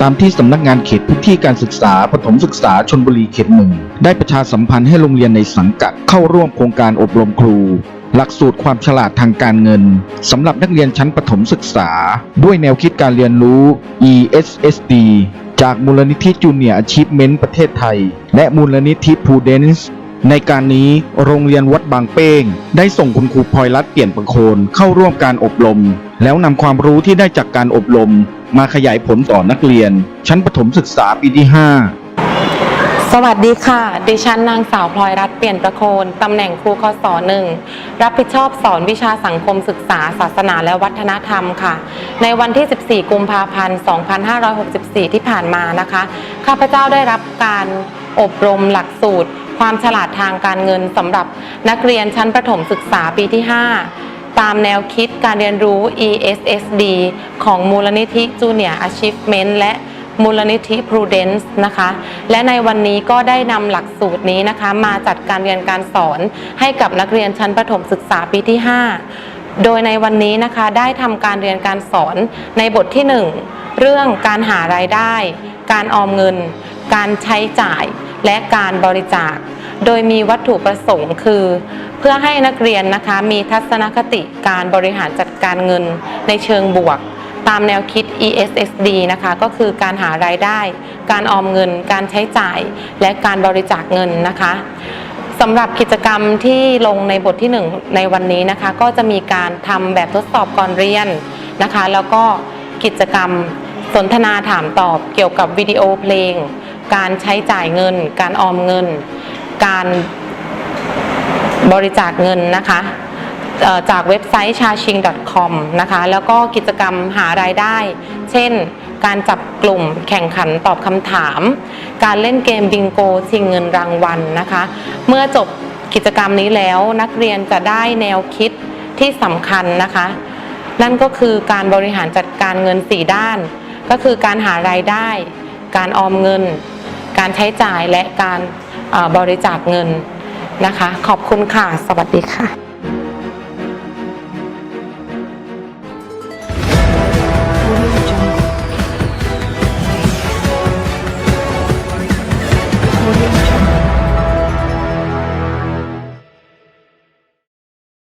ตามที่สำนักงานเขตพื้นที่การศึกษาปฐมศึกษาชนบุรีเขตหนึ่งได้ประชาสัมพันธ์ให้โรงเรียนในสังกัดเข้าร่วมโครงการอบรมครู หลักสูตรความฉลาดทางการเงินสำหรับนักเรียนชั้นประถมศึกษา ด้วยแนวคิดการเรียนรู้ ESSD จากมูลนิธิจูเนียร์อาชีพเมนต์ประเทศไทย และมูลนิธิ Prudence ในการนี้โรงเรียนวัดบางเป้ง ได้ส่งคุณครูพลอยรัตเปลี่ยนประโคนเข้าร่วมการอบรม แล้วนำความรู้ที่ได้จากการอบรม มาขยายผลต่อนักเรียน ชั้นประถมศึกษาปีที่ 5 สวัสดีค่ะ ดิฉันนางสาวพลอยรัตน์เปลี่ยนประโคน ตำแหน่งครูคศหนึ่ง รับผิดชอบสอนวิชาสังคมศึกษา ศาสนาและวัฒนธรรมค่ะ ในวันที่ 14 กุมภาพันธ์ 2564 ที่ผ่านมานะคะ ข้าพเจ้าได้รับการอบรมหลักสูตร ความฉลาดทางการเงินสำหรับนักเรียนชั้นประถมศึกษาปีที่ 5 ตามแนวคิดการเรียนรู้ ESSD ของมูลนิธิ Junior Achievement และมูลนิธิ Prudence นะคะ และในวันนี้ก็ได้นำหลักสูตรนี้นะคะ มาจัดการเรียนการสอนให้กับนักเรียนชั้นประถมศึกษาปีที่ 5 โดยในวันนี้นะคะได้ทำการเรียนการสอนในบทที่ 1 เรื่องการหารายได้ การออมเงิน การใช้จ่าย และการบริจาค โดยมีวัตถุประสงค์คือ เพื่อให้นักเรียนนะคะมีทัศนคติการบริหารจัดการเงินในเชิงบวก ตามแนวคิด ESSD นะคะก็คือการหารายได้ การออมเงิน การใช้จ่าย และการบริจาคเงินนะคะสำหรับกิจกรรมที่ลงในบทที่ 1 ในวันนี้นะคะ ก็จะมีการทำแบบทดสอบก่อนเรียนนะคะ แล้วก็กิจกรรมสนทนาถามตอบเกี่ยวกับวิดีโอเพลง การใช้จ่ายเงิน การออมเงิน การบริจาคเงินนะคะจากเว็บไซต์ chaching.com นะคะแล้วก็กิจกรรมหารายได้ เช่น การจับกลุ่มแข่งขันตอบคำถาม การเล่นเกมบิงโกชิงเงินรางวัลนะคะ เมื่อจบกิจกรรมนี้แล้วนักเรียนจะได้แนวคิดที่สำคัญนะคะ นั่นก็คือการบริหารจัดการเงิน 4 ด้าน ก็คือการหารายได้ การออมเงิน การใช้จ่ายและการ บริจาคเงินนะคะ ขอบคุณค่ะ สวัสดีค่ะ我。